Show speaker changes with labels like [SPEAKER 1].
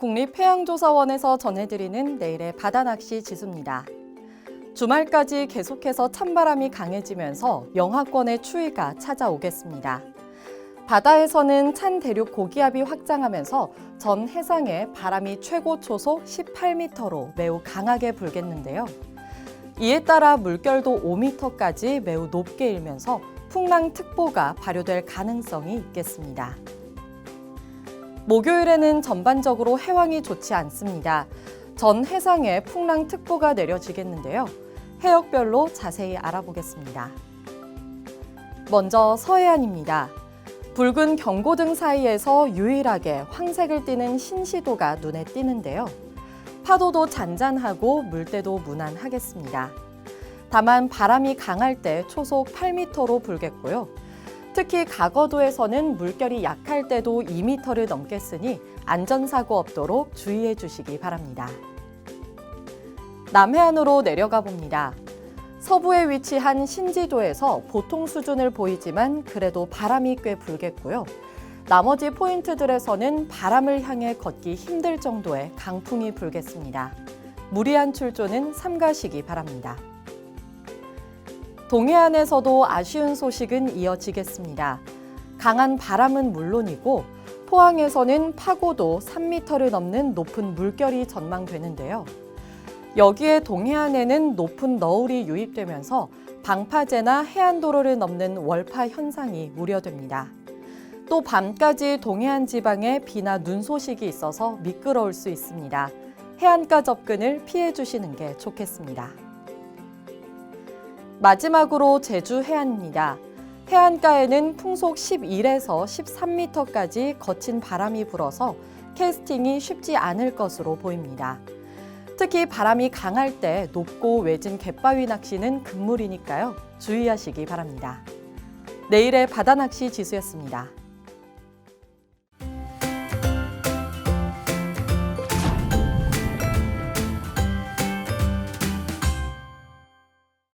[SPEAKER 1] 국립해양조사원에서 전해드리는 내일의 바다낚시 지수입니다. 주말까지 계속해서 찬바람이 강해지면서 영하권의 추위가 찾아오겠습니다. 바다에서는 찬 대륙 고기압이 확장하면서 전 해상에 바람이 최고 초속 18m로 매우 강하게 불겠는데요. 이에 따라 물결도 5m까지 매우 높게 일면서 풍랑특보가 발효될 가능성이 있겠습니다. 목요일에는 전반적으로 해왕이 좋지 않습니다. 전 해상에 풍랑특보가 내려지겠는데요. 해역별로 자세히 알아보겠습니다. 먼저 서해안입니다. 붉은 경고등 사이에서 유일하게 황색을 띠는 신시도가 눈에 띄는데요. 파도도 잔잔하고 물때도 무난하겠습니다. 다만 바람이 강할 때 초속 8m로 불겠고요. 특히 가거도에서는 물결이 약할 때도 2m를 넘겠으니 안전사고 없도록 주의해 주시기 바랍니다. 남해안으로 내려가 봅니다. 서부에 위치한 신지도에서 보통 수준을 보이지만 그래도 바람이 꽤 불겠고요. 나머지 포인트들에서는 바람을 향해 걷기 힘들 정도의 강풍이 불겠습니다. 무리한 출조는 삼가시기 바랍니다. 동해안에서도 아쉬운 소식은 이어지겠습니다. 강한 바람은 물론이고 포항에서는 파고도 3m를 넘는 높은 물결이 전망되는데요. 여기에 동해안에는 높은 너울이 유입되면서 방파제나 해안도로를 넘는 월파 현상이 우려됩니다. 또 밤까지 동해안 지방에 비나 눈 소식이 있어서 미끄러울 수 있습니다. 해안가 접근을 피해 주시는 게 좋겠습니다. 마지막으로 제주 해안입니다. 해안가에는 풍속 11에서 13m까지 거친 바람이 불어서 캐스팅이 쉽지 않을 것으로 보입니다. 특히 바람이 강할 때 높고 외진 갯바위 낚시는 금물이니까요. 주의하시기 바랍니다. 내일의 바다 낚시 지수였습니다.